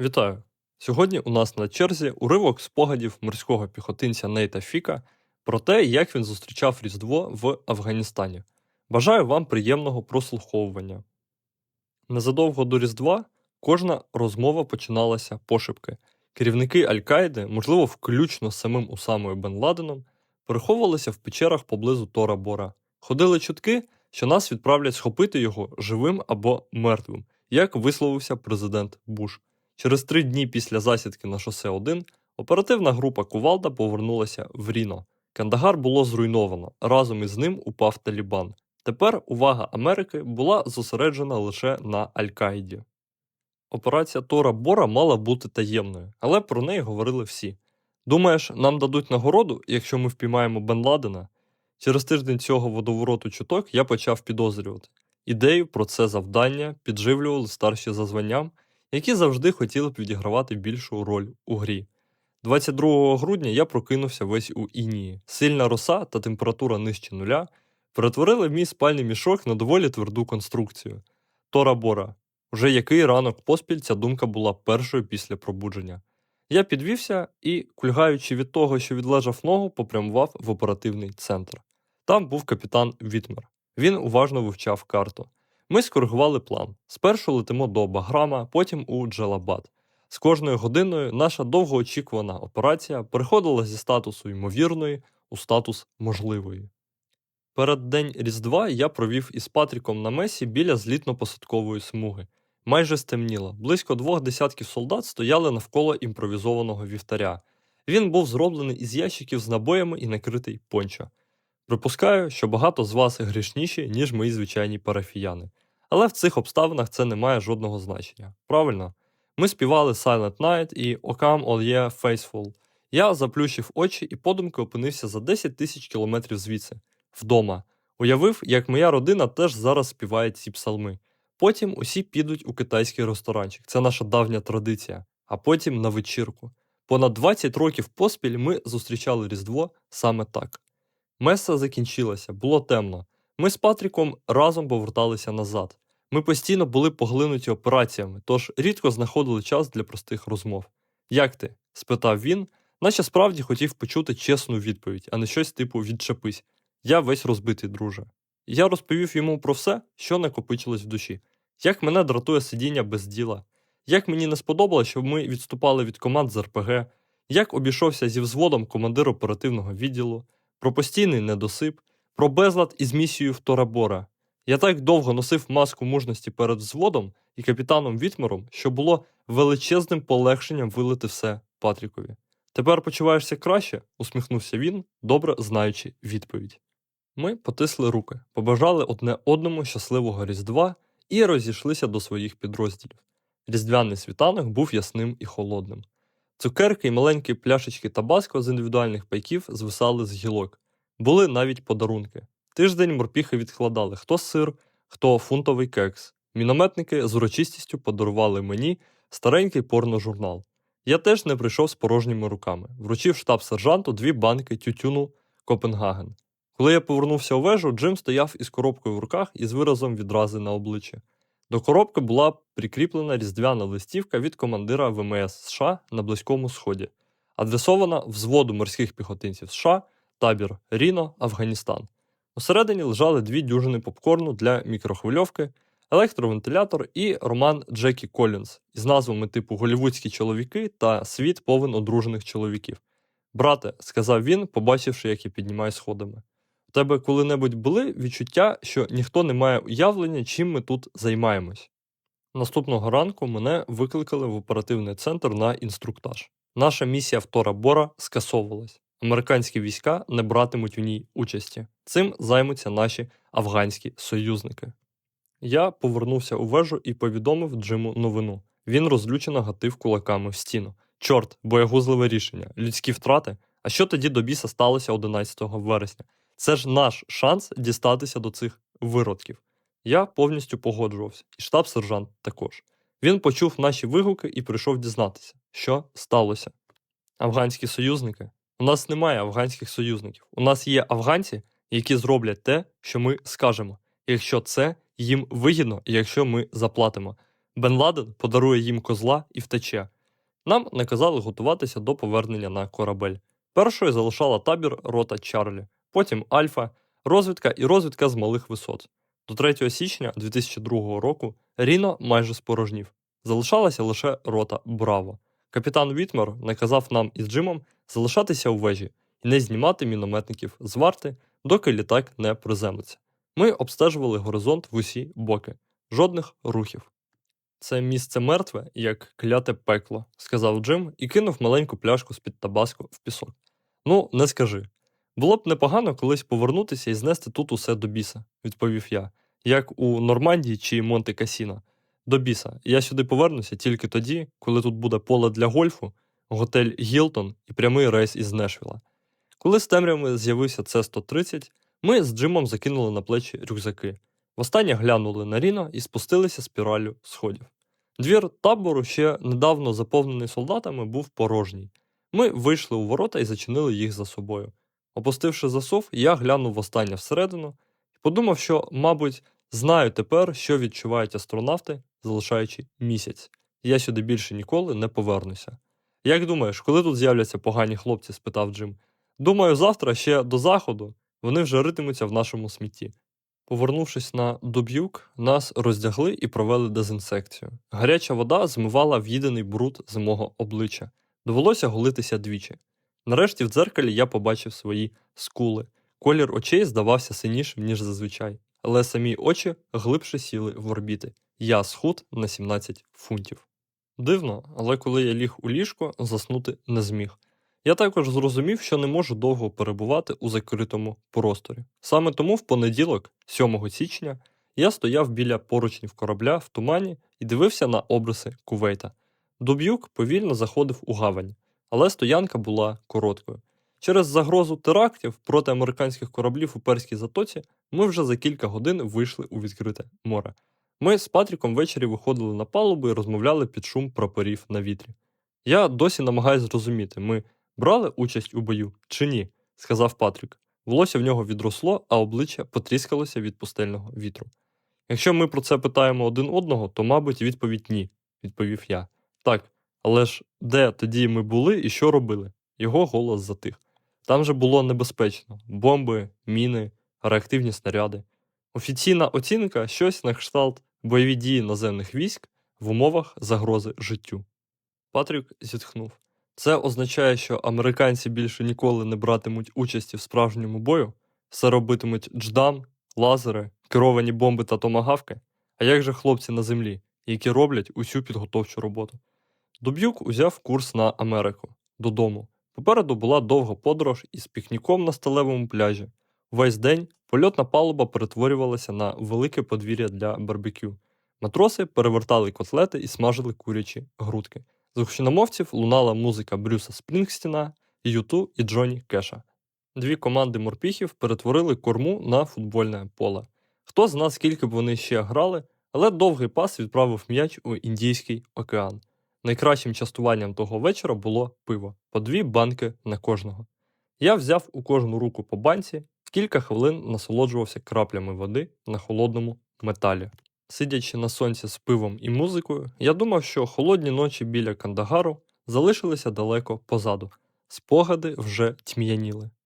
Вітаю! Сьогодні у нас на черзі уривок спогадів морського піхотинця Нейта Фіка про те, як він зустрічав Різдво в Афганістані. Бажаю вам приємного прослуховування. Незадовго до Різдва кожна розмова починалася пошепки. Керівники Аль-Каїди, можливо, включно з самим Усамою Бен Ладеном, переховувалися в печерах поблизу Тора Бора. Ходили чутки, що нас відправлять схопити його живим або мертвим, як висловився президент Буш. Через три дні після засідки на шосе 1 оперативна група Кувалда повернулася в Ріно. Кандагар було зруйновано, разом із ним упав Талібан. Тепер увага Америки була зосереджена лише на Аль-Каїді. Операція Тора Бора мала бути таємною, але про неї говорили всі. Думаєш, нам дадуть нагороду, якщо ми впіймаємо Бен Ладена? Через тиждень цього водовороту чуток я почав підозрювати. Ідею про це завдання підживлювали старші за званням, які завжди хотіли б відігравати більшу роль у грі. 22 грудня я прокинувся весь у інії. Сильна роса та температура нижче нуля перетворили мій спальний мішок на доволі тверду конструкцію. Тора Бора. Вже який ранок поспіль ця думка була першою після пробудження. Я підвівся і, кульгаючи від того, що відлежав ногу, попрямував в оперативний центр. Там був капітан Вітмер. Він уважно вивчав карту. Ми скоригували план. Спершу летимо до Баграма, потім у Джалабад. З кожною годиною наша довгоочікувана операція переходила зі статусу ймовірної у статус можливої. Перед день Різдва я провів із Патріком на месі біля злітно-посадкової смуги. Майже стемніло. Близько двох десятків солдат стояли навколо імпровізованого вівтаря. Він був зроблений із ящиків з набоями і накритий пончо. Припускаю, що багато з вас грішніші, ніж мої звичайні парафіяни. Але в цих обставинах це не має жодного значення. Правильно? Ми співали Silent Night і O Come All Faithful. Я заплющив очі і подумки опинився за 10 тисяч кілометрів звідси, вдома. Уявив, як моя родина теж зараз співає ці псалми. Потім усі підуть у китайський ресторанчик. Це наша давня традиція. А потім на вечірку. Понад 20 років поспіль ми зустрічали Різдво саме так. Меса закінчилася, було темно. Ми з Патріком разом поверталися назад. Ми постійно були поглинуті операціями, тож рідко знаходили час для простих розмов. Як ти? спитав він, наче справді хотів почути чесну відповідь, а не щось типу відчепись. Я весь розбитий, друже. Я розповів йому про все, що накопичилось в душі, як мене дратує сидіння без діла, як мені не сподобалося, щоб ми відступали від команд з РПГ, як обійшовся зі взводом командир оперативного відділу, про постійний недосип, про безлад із місією в Торабора. Я так довго носив маску мужності перед взводом і капітаном Вітмером, що було величезним полегшенням вилити все Патрікові. Тепер почуваєшся краще? усміхнувся він, добре знаючи відповідь. Ми потисли руки, побажали одне одному щасливого Різдва і розійшлися до своїх підрозділів. Різдвяний світанок був ясним і холодним. Цукерки й маленькі пляшечки табаско з індивідуальних пайків звисали з гілок. Були навіть подарунки. Тиждень морпіхи відкладали хто сир, хто фунтовий кекс. Мінометники з урочистістю подарували мені старенький порножурнал. Я теж не прийшов з порожніми руками, вручив штаб-сержанту дві банки тютюну Копенгаген. Коли я повернувся у вежу, Джим стояв із коробкою в руках і з виразом відрази на обличчі. До коробки була прикріплена різдвяна листівка від командира ВМС США на Близькому Сході, адресована взводу морських піхотинців США, табір Ріно, Афганістан. Усередині лежали дві дюжини попкорну для мікрохвильовки, електровентилятор і роман Джекі Колінз із назвами типу Голівудські чоловіки та Світ повен одружених чоловіків. Брате, сказав він, побачивши, як я піднімаю сходами. Тебе коли-небудь були відчуття, що ніхто не має уявлення, чим ми тут займаємось. Наступного ранку мене викликали в оперативний центр на інструктаж. Наша місія в Тора Бора скасовувалась. Американські війська не братимуть у ній участі. Цим займуться наші афганські союзники. Я повернувся у вежу і повідомив Джиму новину. Він розлючено гатив кулаками в стіну. Чорт, боягузливе рішення, людські втрати. А що тоді до біса сталося 11 вересня? Це ж наш шанс дістатися до цих виродків. Я повністю погоджувався, і штаб-сержант також. Він почув наші вигуки і прийшов дізнатися, що сталося. Афганські союзники. У нас немає афганських союзників. У нас є афганці, які зроблять те, що ми скажемо, якщо це їм вигідно і якщо ми заплатимо. Бен Ладен подарує їм козла і втече. Нам наказали готуватися до повернення на корабель. Першою залишала табір рота Чарлі, потім Альфа, розвідка і розвідка з малих висот. До 3 січня 2002 року Ріно майже спорожнів. Залишалася лише рота Браво. Капітан Вітмер наказав нам із Джимом залишатися у вежі і не знімати мінометників з варти, доки літак не приземлиться. Ми обстежували горизонт в усі боки, жодних рухів. Це місце мертве, як кляте пекло, сказав Джим і кинув маленьку пляшку з-під табаско в пісок. Ну, не скажи. Було б непогано колись повернутися і знести тут усе до біса, відповів я, як у Нормандії чи Монте Касіно. До біса. Я сюди повернуся тільки тоді, коли тут буде поле для гольфу, готель Гілтон і прямий рейс із Нешвіла. Коли з темрявами з'явився С-130, ми з Джимом закинули на плечі рюкзаки. Востаннє глянули на Ріно і спустилися спіраллю сходів. Двір табору, ще недавно заповнений солдатами, був порожній. Ми вийшли у ворота і зачинили їх за собою. Опустивши засов, я глянув востаннє всередину і подумав, що, мабуть, знаю тепер, що відчувають астронавти, залишаючи місяць, я сюди більше ніколи не повернуся. Як думаєш, коли тут з'являться погані хлопці? спитав Джим. Думаю, завтра ще до заходу вони вже ритимуться в нашому смітті. Повернувшись на Дуб'юк, нас роздягли і провели дезінсекцію. Гаряча вода змивала в'їдений бруд з мого обличчя. Довелося голитися двічі. Нарешті в дзеркалі я побачив свої скули. Колір очей здавався синішим, ніж зазвичай, але самі очі глибше сіли в орбіти. Я схуд на 17 фунтів. Дивно, але коли я ліг у ліжко, заснути не зміг. Я також зрозумів, що не можу довго перебувати у закритому просторі. Саме тому в понеділок, 7 січня, я стояв біля поручнів корабля в тумані і дивився на обриси Кувейта. Дуб'юк повільно заходив у гавань, але стоянка була короткою. Через загрозу терактів проти американських кораблів у перській затоці ми вже за кілька годин вийшли у відкрите море. Ми з Патріком ввечері виходили на палубу і розмовляли під шум прапорів на вітрі. Я досі намагаюся зрозуміти, ми брали участь у бою чи ні, сказав Патрік. Волосся в нього відросло, а обличчя потріскалося від пустельного вітру. Якщо ми про це питаємо один одного, то, мабуть, відповідь ні, відповів я. Так, але ж де тоді ми були і що робили? Його голос затих. Там же було небезпечно: бомби, міни, реактивні снаряди. Офіційна оцінка щось на кшталт бойові дії наземних військ в умовах загрози життю. Патрік зітхнув. Це означає, що американці більше ніколи не братимуть участі в справжньому бою, все робитимуть дждам, лазери, керовані бомби та томагавки. А як же хлопці на землі, які роблять усю підготовчу роботу? Дуб'юк узяв курс на Америку додому. Попереду була довга подорож із пікніком на сталевому пляжі. Весь день польотна палуба перетворювалася на велике подвір'я для барбекю. Матроси перевертали котлети і смажили курячі грудки. З гучномовців лунала музика Брюса Спрінгстіна, Юту і Джоні Кеша. Дві команди морпіхів перетворили корму на футбольне поле. Хто зна, скільки б вони ще грали, але довгий пас відправив м'яч у Індійський океан. Найкращим частуванням того вечора було пиво по дві банки на кожного. Я взяв у кожну руку по банці, кілька хвилин насолоджувався краплями води на холодному металі. Сидячи на сонці з пивом і музикою, я думав, що холодні ночі біля Кандагару залишилися далеко позаду. Спогади вже тьмяніли.